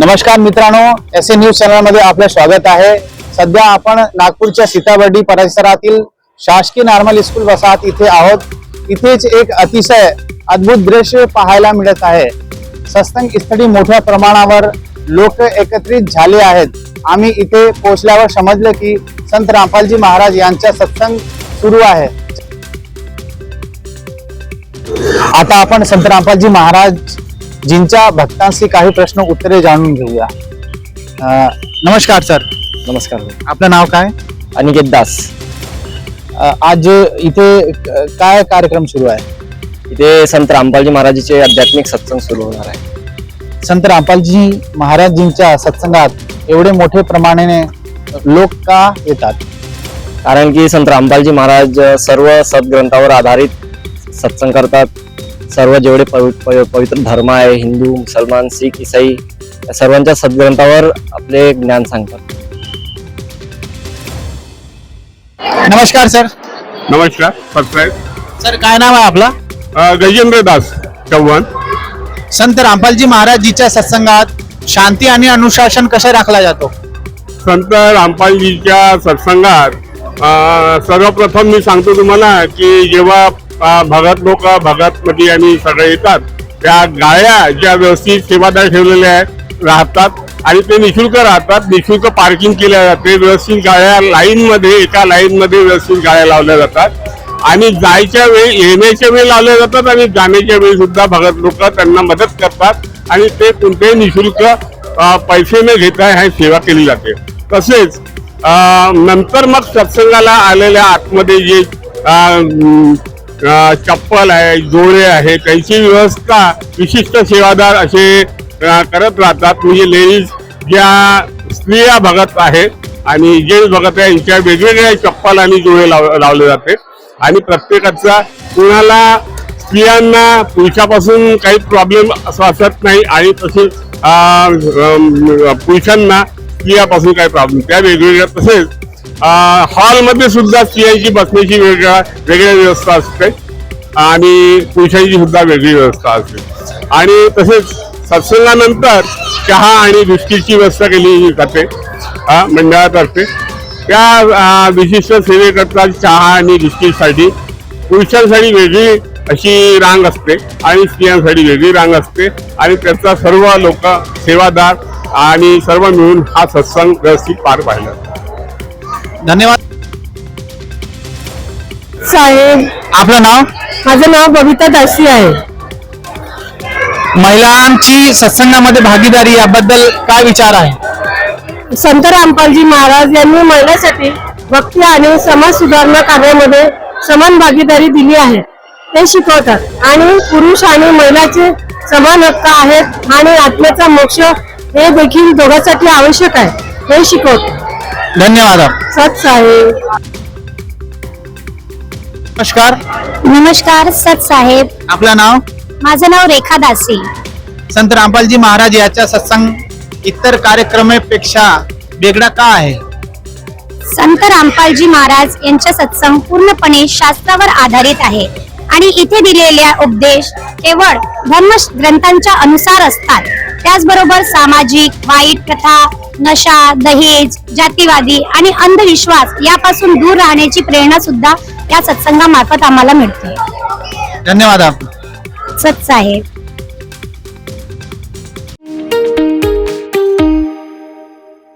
नमस्कार मित्रांनो S A news चॅनलमध्ये आपलं स्वागत आहे. सध्या आपण नागपूरच्या सीताबर्डी परिसरातील शासकीय नॉर्मल स्कूल वसाहत इथे आहोत. इथेच एक अतिशय अद्भुत दृश्य पाहायला मिळत आहे. सत्संग स्थळी मोठ्या प्रमाणावर लोक एकत्रित झाले आहेत. आम्ही इथे पोहोचल्यावर समजलं की संत रामपालजी महाराज यांचा सत्संग सुरू आहे. आता आपण संत रामपालजी महाराज जींच्या भक्तांशी काही प्रश्न उत्तरे जाणून घेऊया. अं, नमस्कार सर. नमस्कार. आपलं नाव काय? अनिकेत दास. अं, आज इथे क- काय कार्यक्रम सुरू आहे? इथे संत रामपालजी महाराजांचे आध्यात्मिक सत्संग सुरू होणार आहे. संत रामपालजी महाराजजींच्या सत्संगात एवढे मोठे प्रमाणाने लोक का येतात? कारण की संत रामपालजी महाराज सर्व सद्ग्रंथावर आधारित सत्संग करतात. सर्व जेवढे पवि- पवि- पवित्र धर्म आहे हिंदू मुसलमान सिख इसाई या सर्वांच्या सद्ग्रंथावर आपले ज्ञान सांगतात. नमस्कार सर. नमस्कार सबस्क्राईब सर काय नाव आहे आपलं? गजेंद्र दास चव्हाण. संत रामपालजी महाराजजीच्या सत्संगात शांती आणि अनुशासन कसे राखला जातो? संत रामपालजीच्या सत्संगात अ, सर्वप्रथम मी सांगतो तुम्हाला की जेव्हा भगत लोक भागातमध्ये म्हणजे आणि सगळे येतात. त्या गाड्या ज्या व्यवस्थित सेवादार ठेवलेल्या आहेत राहतात आणि ते निशुल्क राहतात. निशुल्क पार्किंग केल्या जाते. व्यवस्थित गाड्या लाईनमध्ये एका लाईनमध्ये व्यवस्थित गाड्या लावल्या जातात. आणि जायच्या वेळी येण्याच्या वेळी लावल्या जातात आणि जाण्याच्या वेळी सुद्धा भगत लोक त्यांना मदत करतात आणि ते कोणतेही निशुल्क पैसे न घेता ह्या सेवा केली जाते. तसेच नंतर मग सत्संगाला आलेल्या आतमध्ये जे चप्पल आहे जोडे आहे त्यांची व्यवस्था विशिष्ट सेवादार असे करत राहतात. म्हणजे लेडीज ज्या स्त्रिया भगत आहेत आणि जेंट्स भगत आहे यांच्या वेगवेगळ्या चप्पल आणि जोडे लाव लावले जाते. आणि प्रत्येकाचा कुणाला स्त्रियांना पुरुषापासून काही प्रॉब्लेम असं असत नाही आणि तसेच पुरुषांना स्त्रियापासून काही प्रॉब्लेम त्या वेगवेगळ्या तसेच हॉलमध्ये सुद्धा स्त्रियांची बसण्याची वेगळ्या वेगळ्या व्यवस्था असते आणि पुरुषांची सुद्धा वेगळी व्यवस्था असते आणि तसेच सत्संगानंतर चहा आणि बिस्किटची व्यवस्था केली जाते. अं, मंडळातर्फे त्या विशिष्ट सेवेकरता चहा आणि बिस्किटसाठी पुरुषांसाठी वेगळी अशी रांग असते आणि स्त्रियांसाठी वेगळी रांग असते. आणि त्याचा सर्व लोक सेवादार आणि सर्व मिळून हा सत्संग व्यवस्थित पार पाहिला धन्यवाद. साहेब. आपलं नाव? माझं नाव बबिता दासी आहे. महिलांची सत्संगामध्ये भागीदारी याबद्दल काय विचार आहे? संत रामपालजी महाराज यांनी महिलांसाठी भक्ती आणि समाज सुधारणा कार्यामध्ये समान भागीदारी दिली आहे. ते शिकवतात. आणि पुरुष आणि महिलाचे समान हक्क आहेत आणि आत्म्याचा मोक्ष हे देखील दोघांसाठी आवश्यक आहे. हे शिकवतात. धन्यवाद. सत साहेब. नमस्कार. नमस्कार सत साहेब. आपलं नाव? माझं नाव रेखा दासी. संत रामपालजी महाराज याचा सत्संग इतर कार्यक्रमापेक्षा वेगळा का आहे? संत रामपालजी महाराज यांचा सत्संग पूर्णपणे शास्त्रावर आधारित आहे आणि इथे दिलेल्या उपदेश केवळ धर्म ग्रंथांच्या अनुसार असतात. त्याचबरोबर सामाजिक वाईट प्रथा नशा दहेज जातीवादी आणि अंधविश्वास यापासून दूर राहण्याची प्रेरणा सुद्धा या सत्संगामार्फत आम्हाला मिळते. धन्यवाद. आप सत साहेब.